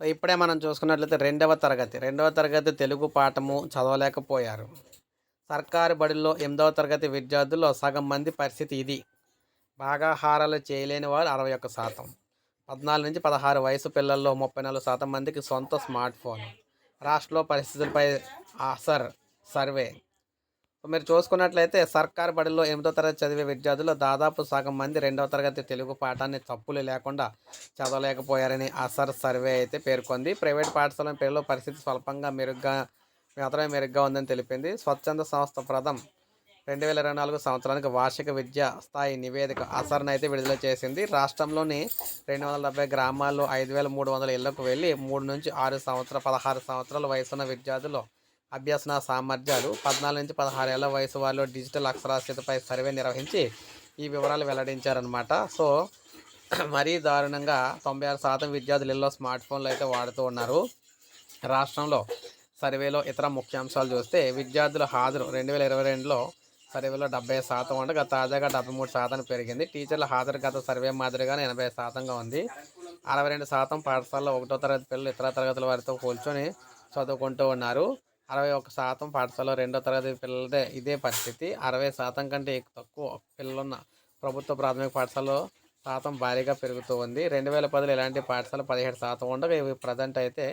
So ఇప్పుడే మనం చూసుకున్నట్లయితే రెండవ తరగతి. రెండవ తరగతి తెలుగు పాఠము చదవలేకపోయారు. సర్కారు బడిలో ఎనిమిదవ తరగతి విద్యార్థుల్లో సగం మంది పరిస్థితి ఇది. బాగా హారాలు చేయలేని వారు అరవై ఒక్క శాతం. పద్నాలుగు నుంచి పదహారు వయసు పిల్లల్లో ముప్పై నాలుగు శాతం మందికి సొంత స్మార్ట్ ఫోన్. రాష్ట్రంలో పరిస్థితులపై ఆసర్ సర్వే మీరు చూసుకున్నట్లయితే సర్కార్ బడిలో ఎనిమిదో తరగతి చదివే విద్యార్థులు దాదాపు సగం మంది రెండవ తరగతి తెలుగు పాఠాన్ని తప్పులు లేకుండా చదవలేకపోయారని అసర్ సర్వే అయితే పేర్కొంది. ప్రైవేట్ పాఠశాల పేరులో పరిస్థితి స్వల్పంగా మెరుగ్గా మాత్రమే మెరుగ్గా ఉందని తెలిపింది. స్వచ్ఛంద సంస్థ ప్రథం రెండు వేల ఇరవై నాలుగు సంవత్సరానికి వార్షిక విద్యా స్థాయి నివేదిక అసర్ను అయితే విడుదల చేసింది. రాష్ట్రంలోని రెండు వందల డెబ్బై గ్రామాల్లో ఐదు వేల మూడు వందల ఇళ్ళకు వెళ్ళి మూడు నుంచి ఆరు సంవత్సరాలు పదహారు సంవత్సరాల వయసున్న విద్యార్థులు అభ్యసన సామర్థ్యాలు పద్నాలుగు నుంచి పదహారు ఏళ్ళ వయసు వారిలో డిజిటల్ అక్షరాస్యతపై సర్వే నిర్వహించి ఈ వివరాలు వెల్లడించారనమాట సో మరీ దారుణంగా తొంభై ఆరు శాతం విద్యార్థులు ఇళ్ళలో స్మార్ట్ ఫోన్లు అయితే వాడుతూ ఉన్నారు. రాష్ట్రంలో సర్వేలో ఇతర ముఖ్యాంశాలు చూస్తే విద్యార్థుల హాజరు రెండు వేల ఇరవై రెండులో సర్వేలో డెబ్బై శాతం ఉండగా తాజాగా డెబ్బై మూడు శాతం పెరిగింది. టీచర్ల హాజరు గత సర్వే మాదిరిగానే ఎనభై శాతంగా ఉంది. అరవై రెండు శాతం పాఠశాలలో ఒకటో తరగతి పిల్లలు ఇతర తరగతుల వారితో కూర్చొని చదువుకుంటూ ఉన్నారు. అరవై ఒక శాతం పాఠశాల రెండో తరగతి పిల్లలదే ఇదే పరిస్థితి. అరవై శాతం కంటే తక్కువ పిల్లలున్న ప్రభుత్వ ప్రాథమిక పాఠశాలలో శాతం భారీగా పెరుగుతూ ఉంది. రెండు వేల పదిలో ఇలాంటి పాఠశాల పదిహేడు శాతం ఉండగా ఇవి ప్రజెంట్ అయితే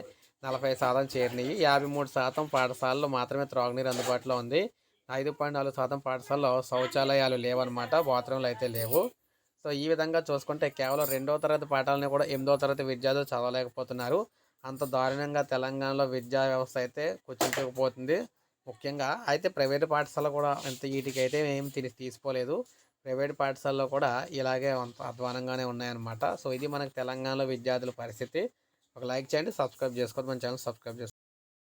నలభై శాతం చేరినాయి. యాభై మూడు శాతం పాఠశాలలో మాత్రమే త్రాగునీరు అందుబాటులో ఉంది. ఐదు పాయింట్ నాలుగు శాతం పాఠశాలలో శౌచాలయాలు లేవన్నమాట. బాత్రూంలు అయితే లేవు. సో ఈ విధంగా చూసుకుంటే కేవలం రెండో తరగతి పాఠాలని కూడా ఎనిమిదో తరగతి విద్యార్థులు చదవలేకపోతున్నారు. అంత దారుణంగా తెలంగాణలో విద్యా వ్యవస్థ అయితే కుచించుకుపోతుంది. ముఖ్యంగా అయితే ప్రైవేటు పాఠశాల కూడా అంత వీటికైతే ఏం తిని తీసుకోలేదు. ప్రైవేట్ పాఠశాలలో కూడా ఇలాగే అంత అధ్వానంగానే ఉన్నాయన్నమాట. సో ఇది మనకు తెలంగాణలో విద్యార్థుల పరిస్థితి. ఒక లైక్ చేయండి సబ్స్క్రైబ్ చేసుకోండి మన ఛానల్ సబ్స్క్రైబ్ చేసుకోండి